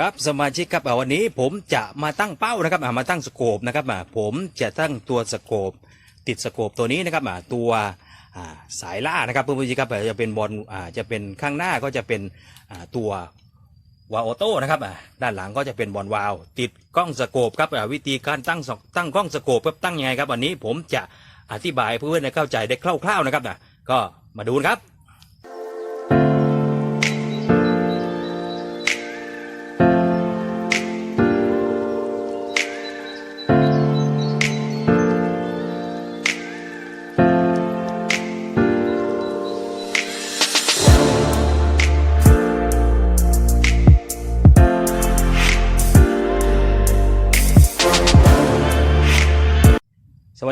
ครับสมาชิกครับวันนี้ผมจะมาตั้งเป้านะครับมาตั้งสโคปนะครับผมจะตั้งตัวสโคปติดสโคปตัวนี้นะครับตัวสายล่านะครับเพื่อนๆครับจะเป็นบอลจะเป็นข้างหน้าก็จะเป็นตัววาล์วออโต้นะครับด้านหลังก็จะเป็นบอลวาล์วติดกล้องสโคปครับวิธีการตั้งตั้งกล้องสโคปครับตั้งยังไงครับวันนี้ผมจะอธิบายเพื่อนๆเข้าใจได้คร่าวๆนะครับก็มาดูนะครับ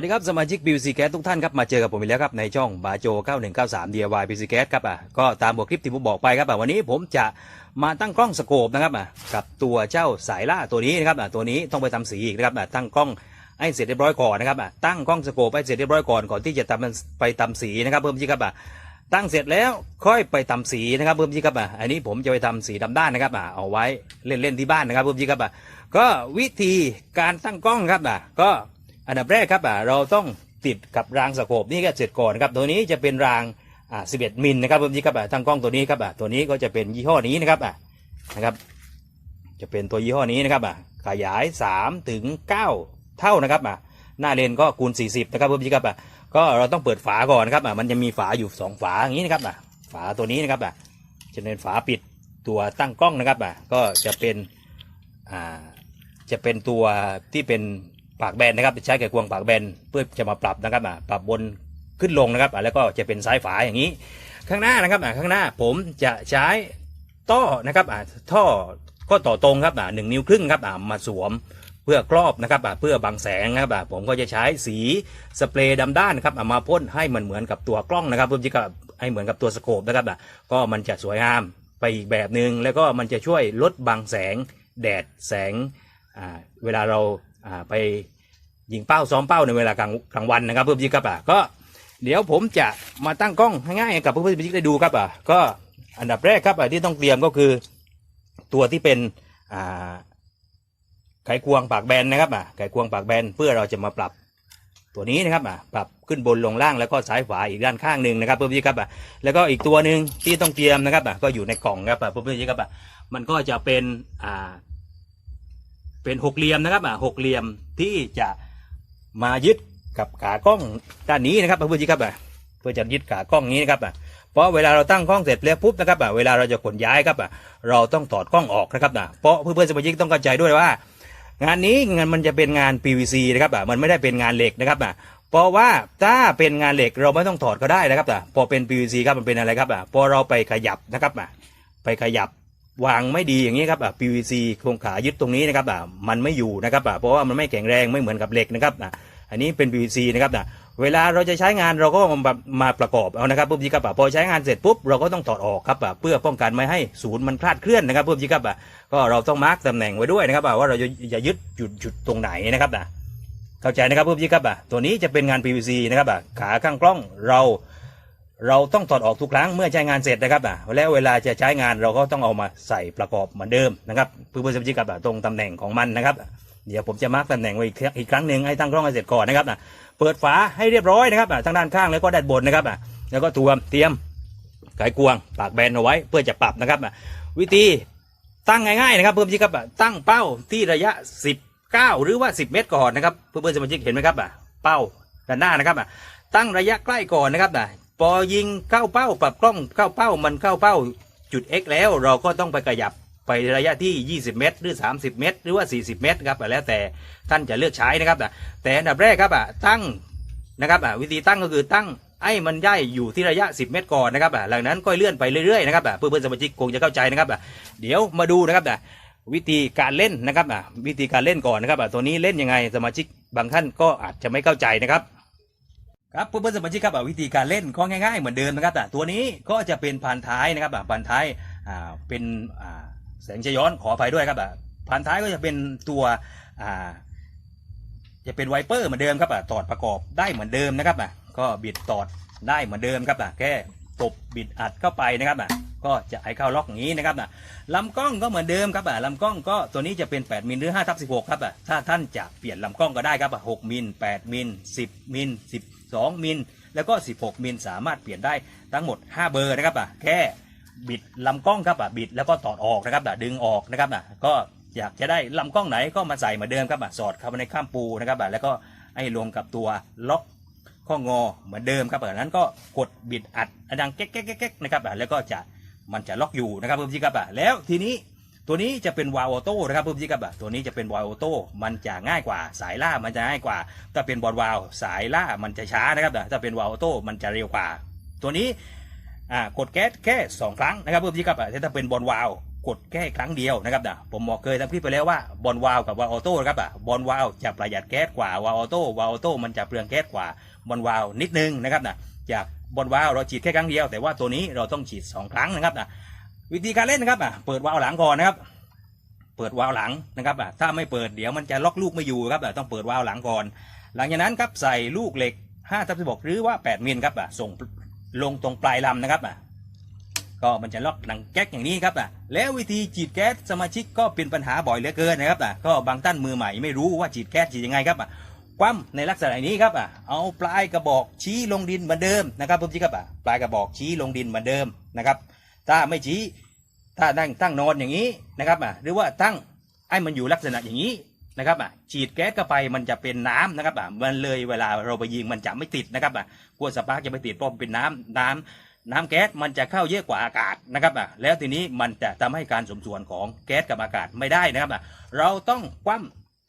ดีครับ สมาชิก BC Cat ทุกท่านครับ มาเจอกับผมอีกแล้วครับ ในช่องบาโจ 9193 DIY BC Cat ครับอะก็ตามบทคลิปที่ผมบอกไปครับอะวันนี้ผมจะมาตั้งกล้องสโคปนะครับอะกับตัวเจ้าสายล่าตัวนี้นะครับอะตัวนี้ต้องไปทำสีอีกนะครับอะตั้งกล้องให้เสร็จเรียบร้อยก่อนนะครับอะตั้งกล้องสโคปให้เสร็จเรียบร้อยก่อนก่อนที่จะทำไปทำสีนะครับเพิ่มที่ครับอะตั้งเสร็จแล้วค่อยไปทำสีนะครับเพิ่มที่ครับอะอันนี้ผมจะไปทำสีดำด้านนะครับอะเอาไว้เล่นๆที่บ้านนะครับเพิ่มที่ครับอะก็วิธีการตั้งกล้องครับอะก็ อันดับแรกครับอ่าเราต้องติดกับรางสโคปนี่ก็เสร็จก่อนครับตัวนี้จะเป็นรางอ่า11มิลนะครับผมนี่ครับอ่าทางกล้องตัวนี้ครับอ่าตัวนี้ก็จะเป็นยี่ห้อนี้นะครับอ่านะครับ จะเป็นตัวยี่ห้อนี้นะครับอ่าขยาย3ถึง9เท่านะครับอ่าหน้าเลนก็คูณ 40นะครับผมนี่ครับอ่าก็เราต้องเปิดฝาก่อนครับอ่ามันจะมีฝาอยู่ 2 ฝาอย่างนี้นะครับอ่าฝาตัวนี้นะครับอ่าจะเป็นฝาปิดตัวตั้งกล้องนะครับอ่าก็จะเป็นอ่าจะเป็นตัวที่เป็น ปากแบนนะครับใช้ไขควงปากแบนเพื่อจะมาปรับนะครับอะปรับบนขึ้นลงนะครับอะแล้วก็จะเป็นซ้ายฝาอย่างนี้ ข้างหน้านะครับอะข้างหน้าผมจะใช้ท่อนะครับอะท่อก็ต่อตรงครับอะหนึ่งนิ้วครึ่งครับอะมาสวมเพื่อครอบนะครับอะเพื่อบังแสงนะครับอะผมก็จะใช้สีสเปรย์ดำด้านครับอะมาพ่นให้มันเหมือนกับตัวกล้องนะครับเพื่อที่จะให้เหมือนกับตัวสโคปนะครับอะก็มันจะสวยงามไปอีกแบบหนึ่งแล้วก็มันจะช่วยลดบังแสงแดดแสงอ่าเวลาเรา ไปยิงเป้าซ้อมเป้าในเวลากลางกลางวันนะครับเพื่อนพี่ครับอะก็เดี๋ยวผมจะมาตั้งกล้องให้ง่ายๆกับเพื่อนพี่ได้ดูครับอะก็อันดับแรกครับอะที่ต้องเตรียมก็คือตัวที่เป็นอ่าไขควงปากแบนนะครับอะไขควงปากแบนเพื่อเราจะมาปรับตัวนี้นะครับอะปรับขึ้นบนลงล่างแล้วก็ซ้ายขวาอีกด้านข้างหนึ่งนะครับเพื่อนพี่ครับอะแล้วก็อีกตัวหนึ่งที่ต้องเตรียมนะครับอะก็อยู่ในกล่องครับอะเพื่อนพี่ครับอะมันก็จะเป็นอ่า เป็นหกเหลี่ยมนะครับอะหกเหลี่ยมที่จะมายึดกับขากล้องด้านนี้นะครับเพื่อนๆครับอะเพื่อจะยึดขากล้องนี้นะครับอะเพราะเวลาเราตั้งกล้องเสร็จแล้วปุ๊บนะครับอะเวลาเราจะขนย้ายครับอะเราต้องถอดกล้องออกนะครับนะเพราะเพื่อนๆสมาชิกต้องเข้าใจด้วยว่า งานนี้งานมันจะเป็นงาน PVC นะครับอะมันไม่ได้เป็นงานเหล็กนะครับอะเพราะว่าถ้าเป็นงานเหล็กเราไม่ต้องถอดก็ได้นะครับอะพอเป็น PVC ครับมันเป็นอะไรครับอะพอเราไปขยับนะครับอะไปขยับ วางไม่ดีอย่างนี้ครับอะ PVC โครงขายึดตรงนี้นะครับอะมันไม่อยู่นะครับอะเพราะว่ามันไม่แข็งแรงไม่เหมือนกับเหล็กนะครับอะอันนี้เป็น PVC นะครับอะเวลาเราจะใช้งานเราก็มามาประกอบเอานะครับปุ๊บจีครับอะพอใช้งานเสร็จปุ๊บเราก็ต้องถอดออกครับอะเพื่อป้องกันไม่ให้ศูนย์มันคลาดเคลื่อนนะครับปุ๊บจีครับอะก็เราต้องมาร์กตำแหน่งไว้ด้วยนะครับอะว่าเราจะจะยึดจุดจุดตรงไหนนะครับอะเข้าใจนะครับปุ๊บจีครับอะตัวนี้จะเป็นงาน PVC นะครับอะขาข้างกล้องเรา เราต้องถอดออกทุกครั้งเมื่อใช้งานเสร็จนะครับอะแล้วเวลาจะใช้งานเราก็ต้องเอามาใส่ประกอบเหมือนเดิมนะครับเพื่อเพื่อสมาชิกกับตรงตำแหน่งของมันนะครับเดี๋ยวผมจะมาร์กตำแหน่งไว้อีกครั้งอีกครั้งหนึ่งให้ตั้งกล้องให้เสร็จก่อนนะครับอะเปิดฝาให้เรียบร้อยนะครับอะทั้งด้านข้างแล้วก็ด้านบนนะครับอะแล้วก็ทวมเตรียมไขควงปากแบนเอาไว้เพื่อจะปรับนะครับอะวิธีตั้งง่ายๆนะครับเพื่อนสมาชิกครับอะตั้งเป้าที่ระยะ 19 หรือว่า 10 เมตรก่อนนะครับเพื่อนเพื่อนสมาชิกเห็นไหมครับอะเป้าด้านหน้านะครับอะตั้งระยะใกล้ก่อนนะครับอะ พอยิงเข้าเป้าปรับกล้องเข้าเป้ามันเข้าเป้าจุด X แล้วเราก็ต้องไปขยับไประยะที่ 20 เมตร หรือ 30 เมตร หรือว่า 40 เมตรครับแล้วแต่ท่านจะเลือกใช้นะครับแต่อันดับแรกครับอะตั้งนะครับอะวิธีตั้งก็คือตั้งไอ้มันย่ายอยู่ที่ระยะ 10 เมตรก่อนนะครับอะหลังนั้นก็เลื่อนไปเรื่อยๆนะครับอะเพื่อนๆสมาชิกคงจะเข้าใจนะครับอะเดี๋ยวมาดูนะครับอะวิธีการเล่นนะครับอะวิธีการเล่นก่อนนะครับอะตัวนี้เล่นยังไงสมาชิกบางท่านก็อาจจะไม่เข้าใจนะครับ ครับเพื่อนๆสมาชิกครับวิธีการเล่นก็ง่ายๆเหมือนเดิมนะครับแต่ตัวนี้ก็จะเป็นผ่านท้ายนะครับอะผ่านท้ายเป็นแสงจะย้อนขออภัยด้วยครับอะผ่านท้ายก็จะเป็นตัวจะเป็นไวเปอร์เหมือนเดิมครับตอดประกอบได้เหมือนเดิมนะครับก็บิดตอดได้เหมือนเดิมครับแค่ตบบิดอัดเข้าไปนะครับก็จะให้เข้าล็อกอย่างนี้นะครับนะลำกล้องก็เหมือนเดิมครับอะลำกล้องก็ตัวนี้จะเป็น 8 มิลหรือ5ทับ16 ครับอะถ้าท่านจะเปลี่ยนลำกล้องก็ได้ครับอะ6มิล8มิล10มิล 12 มิล แล้วก็ 16 มิล สามารถเปลี่ยนได้ทั้งหมด 5 เบอร์นะครับอะแค่บิดลำกล้องครับอะบิดแล้วก็ตอดออกนะครับอะดึงออกนะครับอะก็อยากจะได้ลำกล้องไหนก็มาใส่เหมือนเดิมครับอะสอดเข้าไปในข้ามปูนะครับอะแล้วก็ให้รวมกับตัวล็อกข้องอเหมือนเดิมครับจากนั้นก็กดบิดอัดดังแก๊กแก๊กแก๊กนะครับอะแล้วก็จะมันจะล็อกอยู่นะครับเพิ่มที่ครับอะแล้วทีนี้ ตัวนี้จะเป็นวาล์วออโต้นะครับเพิ่มที่ครับตัวนี้จะเป็นวาลออโต้มันจะง่ายกว่าสายล่ามันจะง่ายกว่า ถ้าเป็นบอลวาล์วสายล่ามันจะช้านะครับถ้าเป็นวาล์วออโต้มันจะเร็วกว่า ตัวนี้กดแก๊สแค่สองครั้งนะครับเพิ่มที่ครับอะถ้าเป็นบอลวาล์วกดแค่ครั้งเดียวนะครับนะผมบอกเคยทำคลิปไปแล้วว่าบอลวาวกับวาวออโต้นะครับอะบอลวาวจะประหยัดแก๊สกว่าวาวออโต้วาวออโต้มันจะเปลืองแก๊สกว่าบอลวาวนิดนึงนะครับนะจากบอลวาวเราฉีดแค่ครั้งเดียว แต่ว่าตัวนี้เราต้องฉีดสองครั้งนะครับนะ วิธีการเล่นนะครับอะเปิดวาล์วหลังก่อนนะครับ เปิดวาล์วหลังนะครับอะถ้าไม่เปิดเดี๋ยวมันจะล็อกลูกไม่อยู่ครับอะต้องเปิดวาล์วหลังก่อน หลังจากนั้นครับใส่ลูกเหล็ก5ทับ16หรือว่า 8มิลครับอะส่งลงตรงปลายลำนะครับอะก็มันจะล็อกดังแก๊กอย่างนี้ครับอะแล้ววิธีฉีดแก๊สสมาชิกก็เป็นปัญหาบ่อยเหลือเกินนะครับอะก็บางท่านมือใหม่ไม่รู้ว่าฉีดแก๊สฉีดยังไงครับอะคว่ำในลักษณะนี้ครับอะเอาปลายกระบอกชี้ลงดินเหมือนเดิมนะครับผมชี้ครับอะปลายกระบอกชี้ลงดินเหมือนเดิมนะครับ ถ้าไม่ชี้ ถ้านั่งตั้งนอนอย่างนี้นะครับอะหรือว่าตั้งให้มันอยู่ลักษณะอย่างนี้นะครับอะฉีดแก๊สเข้าไปมันจะเป็นน้ำนะครับอะมันเลยเวลาเราไปยิงมันจะไม่ติดนะครับอะกลัวสปาร์กจะไม่ติดเพราะมันเป็นน้ำน้ำน้ำแก๊สมันจะเข้าเยอะกว่าอากาศนะครับอะแล้วทีนี้มันจะทำให้การสมส่วนของแก๊สกับอากาศไม่ได้นะครับอะเราต้องคว่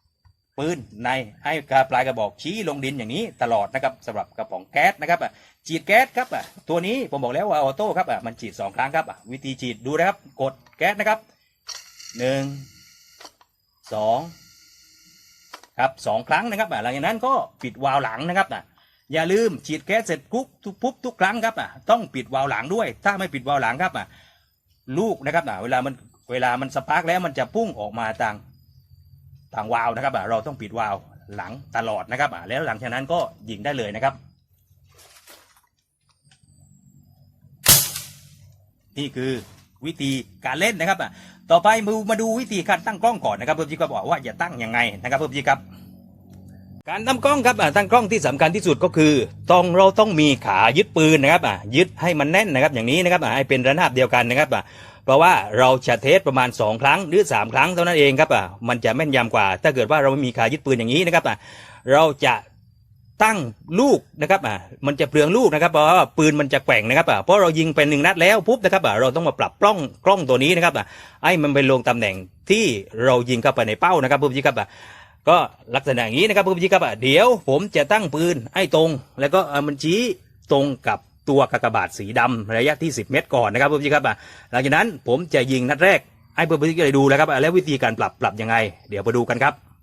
ำปืนในให้กระปลายกระบอกชี้ลงดินอย่างนี้ตลอดนะครับสำหรับกระป๋องแก๊สนะครับอะ ฉีดแก๊สครับอะตัวนี้ผมบอกแล้วว่าออโต้ครับอะมันฉีดสองครั้งครับอะวิธีฉีดดูนะครับ กดแก๊สนะครับหนึ่งสองครับสองครั้งนะครับอะหลังจากนั้นก็ปิดวาล์วหลังนะครับอะอย่าลืมฉีดแก๊สเสร็จปุ๊บทุกปุ๊บทุกครั้งครับอะต้องปิดวาล์วหลังด้วย ถ้าไม่ปิดวาล์วหลังครับอะลูกนะครับอะเวลามันเวลามันสปาร์กแล้วมันจะพุ่งออกมาทางทางวาล์วนะครับอะเราต้องปิดวาล์วหลังตลอดนะครับอะแล้วหลังจากนั้นก็ยิงได้เลยนะครับ นี่คือวิธีการเล่นนะครับอะต่อไปมามาดูวิธีการตั้งกล้องก่อนนะครับเพื่อนพี่ก็บอกว่าจะตั้งยังไงนะครับเพื่อนพี่ครับ การตั้งกล้องครับอะตั้งกล้องที่สำคัญที่สุดก็คือต้องเราต้องมีขายึดปืนนะครับอะยึดให้มันแน่นนะครับ อย่างนี้นะครับอะให้เป็นระนาบเดียวกันนะครับอะเพราะว่าเราจะเทสประมาณ 2 ครั้งหรือ 3 ครั้งเท่านั้นเองครับอะมันจะแม่นยำกว่า ถ้าเกิดว่าเราไม่มีขายึดปืนอย่างนี้นะครับอะเราจะ ตั้งลูกนะครับอะมันจะเปลืองลูกนะครับเพราะว่าปืนมันจะแกว่งนะครับอะเพราะเรายิงไปหนึ่งนัดแล้วปุ๊บนะครับอะเราต้องมาปรับกล้องกล้องตัวนี้นะครับอะให้มันไปลงตำแหน่งที่เรายิงเข้าไปในเป้านะครับปุ๊บครับอะก็ลักษณะอย่างนี้นะครับปุ๊บครับอะเดี๋ยวผมจะตั้งปืนให้ตรง แล้วก็มันชี้ตรงกับตัวกากบาทสีดำระยะที่ 10 เมตรก่อนนะครับปุ๊บครับอะหลังจากนั้นผมจะยิงนัดแรกให้เพื่อนๆได้ดูแล้วครับแล้ววิธีการปรับปรับยังไง เดี๋ยวมาดูกันครับ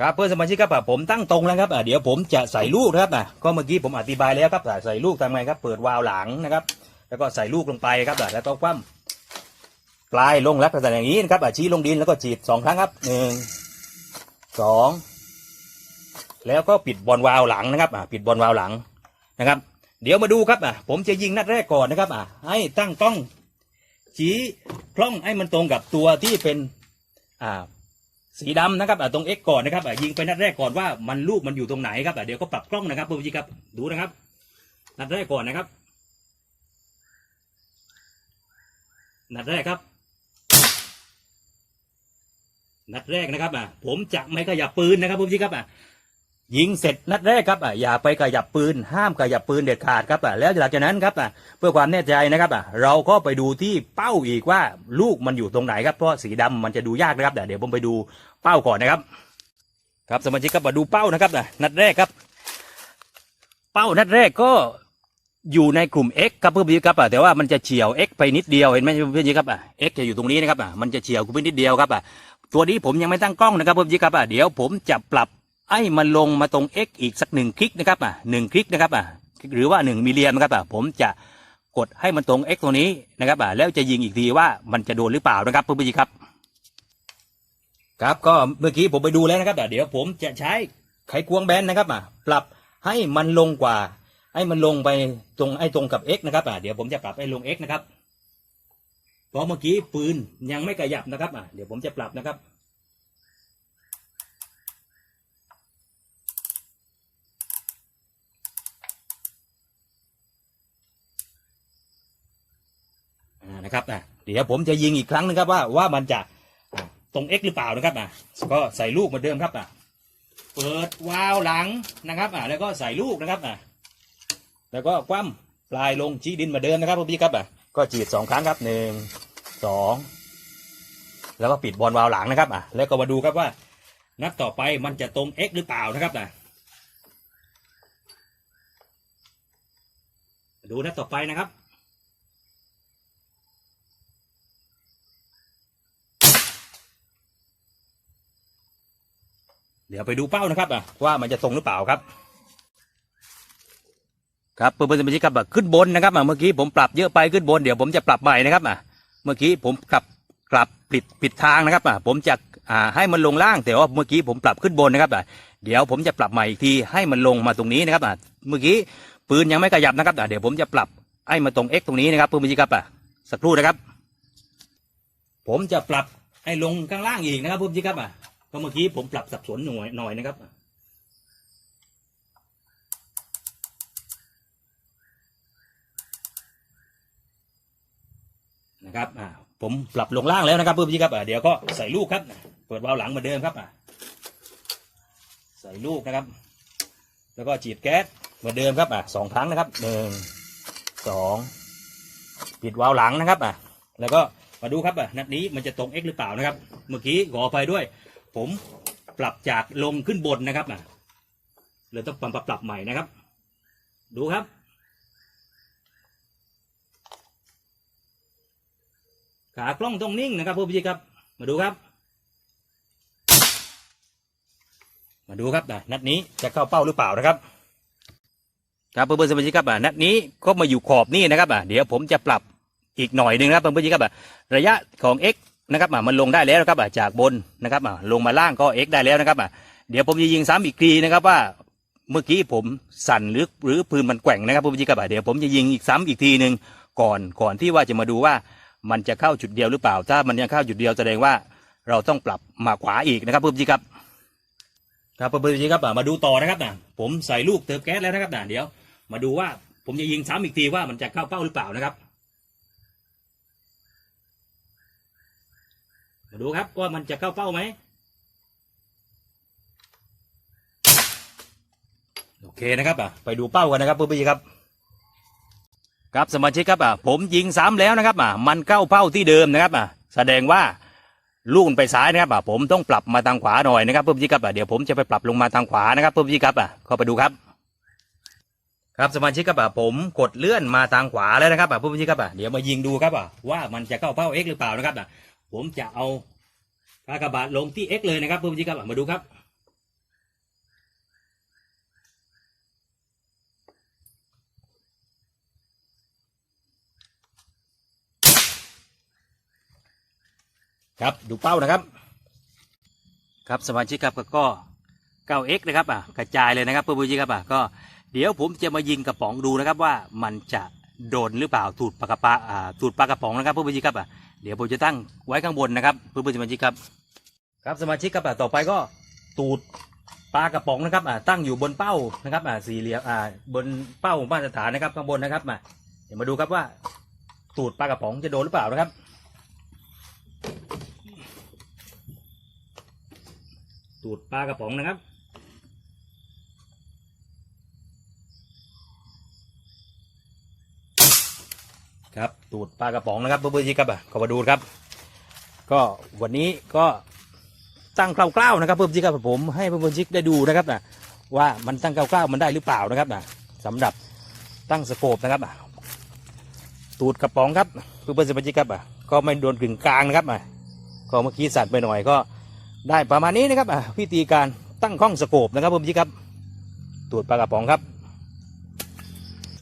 ครับเพื่อนสมาชิกครับผมตั้งตรงแล้วครับเดี๋ยวผมจะใส่ลูกนะครับอะก็เมื่อกี้ผมอธิบายแล้วครับใส่ลูกทำไงครับ เปิดวาล์วหลังนะครับ แล้วก็ใส่ลูกลงไปครับแล้วก็คว่ำปลายลงลักษณะอย่างนี้นะครับชี้ลงดินแล้วก็ฉีดสองครั้งครับหนึ่งสองแล้วก็ปิดบอลวาล์วหลังนะครับปิดบอลวาล์วหลังนะครับ เดี๋ยวมาดูครับอะผมจะยิงนัดแรกก่อนนะครับอะให้ตั้งกล้องชี้กล้องให้มันตรงกับตัวที่เป็นอ่า สีดำนะครับอ่ตรง X ก่อนนะครับอ่ยิงไปนัดแรกก่อนว่ามันลูกมันอยู่ตรงไหนครับอ่เดี๋ยวก็ปรับกล้องนะครับปุ๊บจีครับดูนะครับ นัดแรกก่อนนะครับ นัดแรกครับ นัดแรกนะครับอะผมจะไม่ขยับปืนนะครับปุ๊บจีครับอะ ยิงเสร็จนัดแรกครับอะอย่าไปขยับปืน ห้ามขยับปืนเด็ดขาดครับอะแล้วหลังจากนั้นครับอะเพื่อความแน่ใจนะครับอะเราก็ไปดูที่เป้าอีกว่าลูกมันอยู่ตรงไหนครับเพราะสีดำมันจะดูยากนะครับแต่เดี๋ยวผมไปดูเป้าก่อนนะครับ ครับสมาชิกครับมาดูเป้านะครับอะนัดแรกครับ เป้านัดแรกก็อยู่ในกลุ่ม X ครับเพื่อนๆครับอะแต่ว่ามันจะเฉียว X ไปนิดเดียวเห็นไหมเพื่อนๆครับอะ X จะอยู่ตรงนี้นะครับอะมันจะเฉียวกูไปนิดเดียวครับอะตัวนี้ผมยังไม่ตั้งกล้องนะครับเพื่อนๆครับอะเดี๋ยวผมจะปรับ ไอ้มันลงมาตรง x อีกสักหนึ่งคลิกนะครับอะหนึ่งคลิกนะครับอะหรือว่าหนึ่งมิลเลียมนะครับอะผมจะกดให้มันตรง x ตัวนี้นะครับอะแล้วจะยิงอีกทีว่ามันจะโดนหรือเปล่านะครับเพื่อนๆครับ ครับก็เมื่อกี้ผมไปดูแล้วนะครับอะเดี๋ยวผมจะใช้ไขควงแบนนะครับอะปรับให้มันลงกว่า ให้มันลงไปตรงไอ้ตรงกับ x นะครับอะเดี๋ยวผมจะปรับให้ลง x นะครับเพราะเมื่อกี้ปืนยังไม่ขยับนะครับอะเดี๋ยวผมจะปรับนะครับ นะครับอะเดี๋ยวผมจะยิงอีกครั้งนึงครับว่าว่ามันจะตรง X หรือเปล่านะครับอะก็ใส่ลูกเหมือนเดิมครับอะเปิดวาล์วหลังนะครับอะแล้วก็ใส่ลูกนะครับอะแล้วก็คว่ำปลายลงชี้ดินเหมือนเดิมนะครับพี่ครับอะก็จีดสองครั้งครับหนึ่งสองแล้วก็ปิดบอลวาล์วหลังนะครับอะแล้วก็มาดูครับว่า นัดต่อไปมันจะตรง X หรือเปล่านะครับอะดูนัดต่อไปนะครับ เดี๋ยวไปดูเป้านะครับอะว่ามันจะตรงหรือเปล่าครับ ครับเพื่อนๆสมาชิกครับอะขึ้นบนนะครับอะเมื่อกี้ผมปรับเยอะไปขึ้นบนเดี๋ยวผมจะปรับใหม่นะครับอะเมื่อกี้ผมกลับกลับผิดผิดทางนะครับอะผมจะอ่าให้มันลงล่างแต่ว่าเมื่อกี้ผมปรับขึ้นบนนะครับอะเดี๋ยวผมจะปรับใหม่อีกทีให้มันลงมาตรงนี้นะครับอะเมื่อกี้ปืนยังไม่ขยับนะครับอะเดี๋ยวผมจะปรับให้มาตรง X ตรงนี้นะครับเพื่อนๆสมาชิกครับอะสักครู่นะครับ ผมจะปรับให้ลงข้างล่างอีกนะครับเพื่อนๆสมาชิกครับอะ ก็เมื่อกี้ผมปรับสับสนหน่อยหน่อยนะครับ นะครับอ่าผมปรับลงล่างแล้วนะครับเพื่อนพี่ครับอ่าเดี๋ยวก็ใส่ลูกครับ เปิดวาล์วหลังเหมือนเดิมครับอ่าใส่ลูกนะครับ แล้วก็จีดแก๊สเหมือนเดิมครับอ่าสองครั้งนะครับหนึ่งสองปิดวาล์วหลังนะครับอ่าแล้วก็มาดูครับอ่านัดนี้มันจะตรง X หรือเปล่านะครับ เมื่อกี้ขออภัยด้วย ผมปรับจากลงขึ้นบนนะครับนะเลยต้องปรับปรับใหม่นะครับ ดูครับ ขากล้องต้องนิ่งนะครับพี่ครับ มาดูครับ มาดูครับนะนัดนี้จะเข้าเป้าหรือเปล่านะครับครับเพื่อนๆสมาชิกครับอะนัดนี้ก็มาอยู่ขอบนี่นะครับอะเดี๋ยวผมจะปรับอีกหน่อยหนึ่งนะครับเพื่อนๆสมาชิกครับอะระยะของ x นะครับมันลงได้แล้วนะครับจากบนนะครับลงมาล่างก็ x ได้แล้วนะครับเดี๋ยวผมจะยิงซ้ำอีกทีนะครับว่าเมื่อกี้ผมสั่นหรือหรือปืนมันแกว่งนะครับผมจิกับอะเดี๋ยวผมจะยิงอีกซ้ำอีกทีหนึ่งก่อนก่อนที่ว่าจะมาดูว่ามันจะเข้าจุดเดียวหรือเปล่า ถ้ามันยังเข้าจุดเดียวแสดงว่าเราต้องปรับมาขวาอีกนะครับเพื่อนๆครับครับเพื่อนๆครับมาดูต่อนะครับนะผมใส่ลูกเติมแก๊สแล้วนะครับนะเดี๋ยว มาดูว่าผมจะยิงซ้ำอีกทีว่ามันจะเข้าเป้าหรือเปล่านะครับ มาดูครับว่ามันจะเข้าเป้าไหมโอเคนะครับอะไปดูเป้ากันนะครับเพื่อนๆครับ ครับสมาชิกครับอะผมยิงซ้ำแล้วนะครับอะมันเข้าเป้าที่เดิมนะครับอะแสดงว่าลูกไปซ้ายนะครับอะผมต้องปรับมาทางขวาหน่อยนะครับเพื่อนๆครับอะเดี๋ยวผมจะไปปรับลงมาทางขวานะครับเพื่อนๆครับอะเข้าไปดูครับ ครับสมาชิกครับอะผมกดเลื่อนมาทางขวาแล้วนะครับอะเพื่อนๆครับอะเดี๋ยวมายิงดูครับอะว่ามันจะเข้าเป้า X หรือเปล่านะครับอะ ผมจะเอากากบาทลงที่ X เลยนะครับเพื่อนๆครับมาดูครับ ครับดูเป้านะครับ ครับสมาชิกครับก็ 9x นะครับอะกระจายเลยนะครับเพื่อนๆครับอะก็เดี๋ยวผมจะมายิงกระป๋องดูนะครับว่ามันจะโดนหรือเปล่าถูดปากกระปาอ่าถูดปากกระป๋องนะครับเพื่อนๆครับอะ เดี๋ยวผมจะตั้งไว้ข้างบนนะครับเพื่อนๆสมาชิกครับ ครับสมาชิกครับอะต่อไปก็ตูดปลากระป๋องนะครับอะตั้งอยู่บนเป้านะครับอะสี่เหลี่ยมอ่าบนเป้ามาตรฐานนะครับข้างบนนะครับมาเดี๋ยวมาดูครับว่า ตูดปลากระป๋องจะโดนหรือเปล่านะครับ ตูดปลากระป๋องนะครับ ครับตูดปลากระป๋องนะครับเพื่อนๆครับอะขอมาดูครับ ก็วันนี้ก็ตั้งคร่าวๆนะครับเพื่อนๆครับผมให้เพื่อนๆได้ดูนะครับนะว่ามันตั้งคร่าวๆมันได้หรือเปล่านะครับนะสำหรับตั้งสโคปนะครับอะตูดกระป๋องครับเพื่อนๆสมาชิกครับอะก็ไม่โดนกึ่งกลางนะครับอะก็เมื่อกี้สั่นไปหน่อยก็ได้ประมาณนี้นะครับอะวิธีการตั้งกล้องสโคปนะครับเพื่อนๆครับตูดปลากระป๋องครับ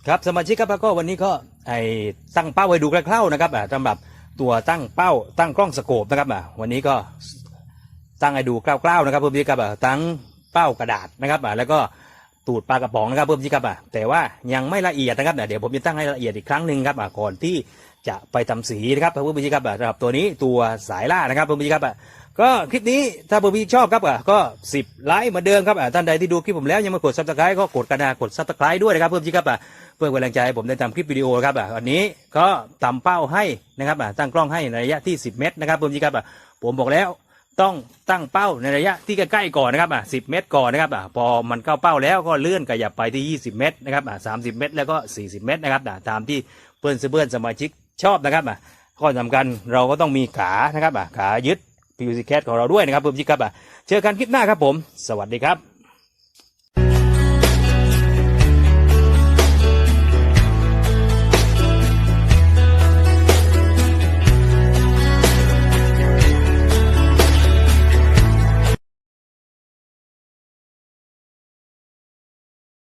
ครับสมาชิกครับแล้วก็วันนี้ก็ไอตั้งเป้าไว้ดูคร่าวๆนะครับอ่าสำหรับตัวตั้งเป้าตั้งกล้องสโคปนะครับอ่าวันนี้ก็ตั้งให้ดูคร่าวๆนะครับเพื่อนๆครับอ่าตั้งเป้ากระดาษนะครับอ่าแล้วก็ตูดปลากระป๋องนะครับเพิ่มที่ครับอะแต่ว่ายังไม่ละเอียดนะครับเดี๋ยวผมจะตั้งให้ละเอียดอีกครั้งหนึ่งครับอะก่อนที่จะไปทำสีนะครับเพิ่มที่ครับอะสำหรับตัวนี้ตัวสายล่านะครับเพิ่มที่ครับอะก็คลิปนี้ถ้าเพิ่มที่ชอบครับอะก็10ไลค์เหมือนเดิมครับอะท่านใดที่ดูคลิปผมแล้วยังไม่กดซับสไครต์ก็กดกระดากดซับสไครต์ด้วยนะครับเพิ่มที่ครับอะ เพื่อเป็นแรงใจให้ผมได้ทำคลิปวิดีโอครับอะวันนี้ก็ตำเป้าให้นะครับอะตั้งกล้องให้ในระยะที่ 10 เมตรนะครับเพิ่มที่ครับอะผมบอกแล้วต้องตั้งเป้าในระยะที่ใกล้ๆก่อนนะครับอะ10เมตรก่อนนะครับอะพอมันเข้าเป้าแล้วก็เลื่อนขยับไปที่ 20 เมตรนะครับอะ30เมตร แล้วก็ 40 เมตรนะครับอะตามที่เพื่อนเพื่อนสมาชิกชอบนะครับอะข้อสำคัญเราก็ต้องมีขานะครับอะขายึด PVC Cat ของเราด้วยนะครับเพื่อนชิกครับอะเจอกันคลิปหน้าครับผม สวัสดีครับ